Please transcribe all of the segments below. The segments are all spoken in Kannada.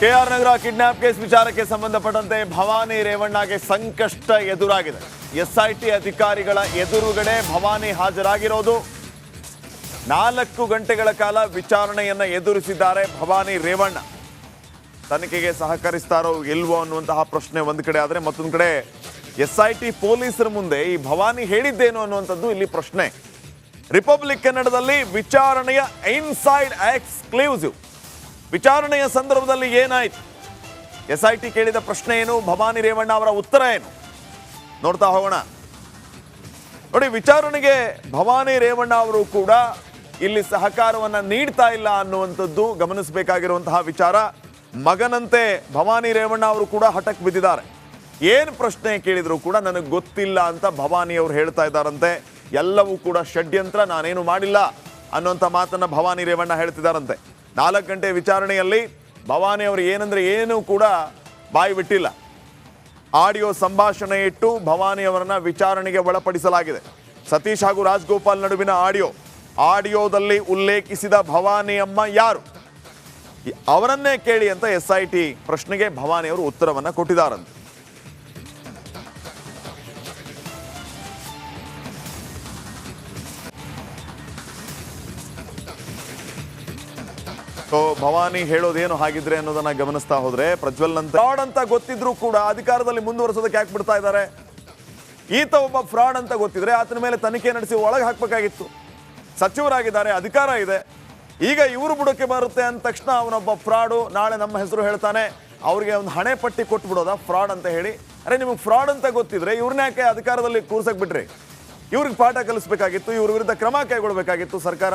ಕೆಆರ್ ನಗರ ಕಿಡ್ನಾಪ್ ಕೇಸ್ ವಿಚಾರಕ್ಕೆ ಸಂಬಂಧಪಟ್ಟಂತೆ ಭವಾನಿ ರೇವಣ್ಣಗೆ ಸಂಕಷ್ಟ ಎದುರಾಗಿದೆ. ಎಸ್ಐಟಿ ಅಧಿಕಾರಿಗಳ ಎದುರುಗಡೆ ಭವಾನಿ ಹಾಜರಾಗಿರೋದು. ನಾಲ್ಕು ಗಂಟೆಗಳ ಕಾಲ ವಿಚಾರಣೆಯನ್ನ ಎದುರಿಸಿದ್ದಾರೆ ಭವಾನಿ ರೇವಣ್ಣ. ತನಿಖೆಗೆ ಸಹಕರಿಸ್ತಾರೋ ಇಲ್ವೋ ಅನ್ನುವಂತಹ ಪ್ರಶ್ನೆ ಒಂದು ಕಡೆ ಆದರೆ ಮತ್ತೊಂದು ಕಡೆ ಎಸ್ಐಟಿ ಪೊಲೀಸರ ಮುಂದೆ ಈ ಭವಾನಿ ಹೇಳಿದ್ದೇನು ಅನ್ನುವಂಥದ್ದು ಇಲ್ಲಿ ಪ್ರಶ್ನೆ. ರಿಪಬ್ಲಿಕ್ ಕನ್ನಡದಲ್ಲಿ ವಿಚಾರಣೆಯ ಇನ್ಸೈಡ್ ಎಕ್ಸ್ಕ್ಲೂಸಿವ್. ವಿಚಾರಣೆಯ ಸಂದರ್ಭದಲ್ಲಿ ಏನಾಯಿತು? ಎಸ್ ಐ ಟಿ ಕೇಳಿದ ಪ್ರಶ್ನೆ ಏನು? ಭವಾನಿ ರೇವಣ್ಣ ಅವರ ಉತ್ತರ ಏನು? ನೋಡ್ತಾ ಹೋಗೋಣ. ನೋಡಿ, ವಿಚಾರಣೆಗೆ ಭವಾನಿ ರೇವಣ್ಣ ಅವರು ಕೂಡ ಇಲ್ಲಿ ಸಹಕಾರವನ್ನು ನೀಡ್ತಾ ಇಲ್ಲ ಅನ್ನುವಂಥದ್ದು ಗಮನಿಸಬೇಕಾಗಿರುವಂತಹ ವಿಚಾರ. ಮಗನಂತೆ ಭವಾನಿ ರೇವಣ್ಣ ಅವರು ಕೂಡ ಹಠಕ್ಕೆ ಬಿದ್ದಿದ್ದಾರೆ. ಏನು ಪ್ರಶ್ನೆ ಕೇಳಿದರೂ ಕೂಡ ನನಗೆ ಗೊತ್ತಿಲ್ಲ ಅಂತ ಭವಾನಿ ಅವರು ಹೇಳ್ತಾ ಇದ್ದಾರಂತೆ. ಎಲ್ಲವೂ ಕೂಡ ಷಡ್ಯಂತ್ರ ನಾನೇನು ಮಾಡಿಲ್ಲ ಅನ್ನುವಂಥ ಮಾತನ್ನು ಭವಾನಿ ರೇವಣ್ಣ ಹೇಳ್ತಿದ್ದಾರಂತೆ. ನಾಲ್ಕು ಗಂಟೆ ವಿಚಾರಣೆಯಲ್ಲಿ ಭವಾನಿ ಅವರು ಏನಂದ್ರೆ ಏನೂ ಕೂಡ ಬಾಯಿ ಬಿಟ್ಟಿಲ್ಲ. ಆಡಿಯೋ ಸಂಭಾಷಣೆ ಇಟ್ಟು ಭವಾನಿ ಅವರನ್ನ ವಿಚಾರಣೆಗೆ ಒಳಪಡಿಸಲಾಗಿದೆ. ಸತೀಶ್ ಹಾಗೂ ರಾಜ್ಗೋಪಾಲ್ ನಡುವಿನ ಆಡಿಯೋ, ಆಡಿಯೋದಲ್ಲಿ ಉಲ್ಲೇಖಿಸಿದ ಭವಾನಿ ಅಮ್ಮ ಯಾರು? ಅವರನ್ನೇ ಕೇಳಿ ಅಂತ ಎಸ್ ಐ ಭವಾನಿ ಅವರು ಉತ್ತರವನ್ನ ಕೊಟ್ಟಿದ್ದಾರಂತೆ. ಸೊ ಭವಾನಿ ಹೇಳೋದೇನು ಹಾಗಿದ್ರೆ ಅನ್ನೋದನ್ನ ಗಮನಿಸ್ತಾ ಹೋದ್ರೆ, ಪ್ರಜ್ವಲ್ ಅಂತ ಫ್ರಾಡ್ ಅಂತ ಗೊತ್ತಿದ್ರು ಕೂಡ ಅಧಿಕಾರದಲ್ಲಿ ಮುಂದುವರಿಸೋದಕ್ಕೆ ಯಾಕೆ ಬಿಡ್ತಾ ಇದ್ದಾರೆ? ಈತ ಒಬ್ಬ ಫ್ರಾಡ್ ಅಂತ ಗೊತ್ತಿದ್ರೆ ಆತನ ಮೇಲೆ ತನಿಖೆ ನಡೆಸಿ ಒಳಗೆ ಹಾಕ್ಬೇಕಾಗಿತ್ತು. ಸಚಿವರಾಗಿದ್ದಾರೆ, ಅಧಿಕಾರ ಇದೆ. ಈಗ ಇವರು ಬುಡಕ್ಕೆ ಬರುತ್ತೆ ಅಂದ ತಕ್ಷಣ ಅವನೊಬ್ಬ ಫ್ರಾಡು ನಾಳೆ ನಮ್ಮ ಹೆಸರು ಹೇಳ್ತಾನೆ. ಅವ್ರಿಗೆ ಒಂದು ಹಣೆ ಪಟ್ಟಿ ಕೊಟ್ಬಿಡೋದ ಫ್ರಾಡ್ ಅಂತ ಹೇಳಿ. ಅರೆ, ನಿಮಗೆ ಫ್ರಾಡ್ ಅಂತ ಗೊತ್ತಿದ್ರೆ ಇವ್ರನ್ನ ಯಾಕೆ ಅಧಿಕಾರದಲ್ಲಿ ಕೂರ್ಸಕ್ ಬಿಟ್ರಿ? ಇವ್ರಿಗೆ ಪಾಠ ಕಲಿಸ್ಬೇಕಾಗಿತ್ತು, ಇವ್ರ ವಿರುದ್ಧ ಕ್ರಮ ಕೈಗೊಳ್ಬೇಕಾಗಿತ್ತು ಸರ್ಕಾರ.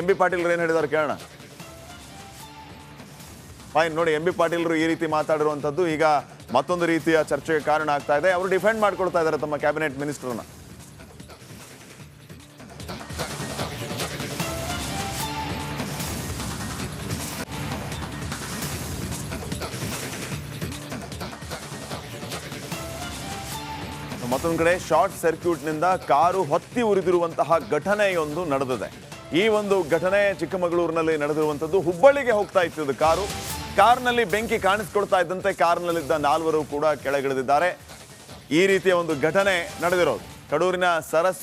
ಎಂ ಬಿ ಪಾಟೀಲ್ ಏನು ಹೇಳಿದಾರೆ ಕೇಳೋಣ? ಫೈನ್ ನೋಡಿ ಎಂ ಬಿ ಪಾಟೀಲ್ರು ಈ ರೀತಿ ಮಾತಾಡಿರುವಂಥದ್ದು ಈಗ ಮತ್ತೊಂದು ರೀತಿಯ ಚರ್ಚೆಗೆ ಕಾರಣ ಆಗ್ತಾ ಇದೆ. ಅವರು ಡಿಫೆಂಡ್ ಮಾಡ್ಕೊಳ್ತಾ ಇದ್ದಾರೆ ತಮ್ಮ ಕ್ಯಾಬಿನೆಟ್ ಮಿನಿಸ್ಟರ್ನ ಮತ್ತೊಂದು ಕಡೆ ಶಾರ್ಟ್ ಸರ್ಕ್ಯೂಟ್ನಿಂದ ಕಾರು ಹೊತ್ತಿ ಉರಿದಿರುವಂತಹ ಘಟನೆಯೊಂದು ನಡೆದಿದೆ. ಈ ಒಂದು ಘಟನೆ ಚಿಕ್ಕಮಗಳೂರಿನಲ್ಲಿ ನಡೆದಿರುವಂಥದ್ದು. ಹುಬ್ಬಳ್ಳಿಗೆ ಹೋಗ್ತಾ ಇತ್ತು ಕಾರು. ಕಾರ್ನಲ್ಲಿ ಬೆಂಕಿ ಕಾಣಿಸ್ಕೊಳ್ತಾ ಇದ್ದಂತೆ ಕಾರ್ನಲ್ಲಿದ್ದ ನಾಲ್ವರು ಕೂಡ ಕೆಳಗಿಳಿದಿದ್ದಾರೆ. ಈ ರೀತಿಯ ಒಂದು ಘಟನೆ ನಡೆದಿರೋದು. ಕಡೂರಿನ ಸರಸ್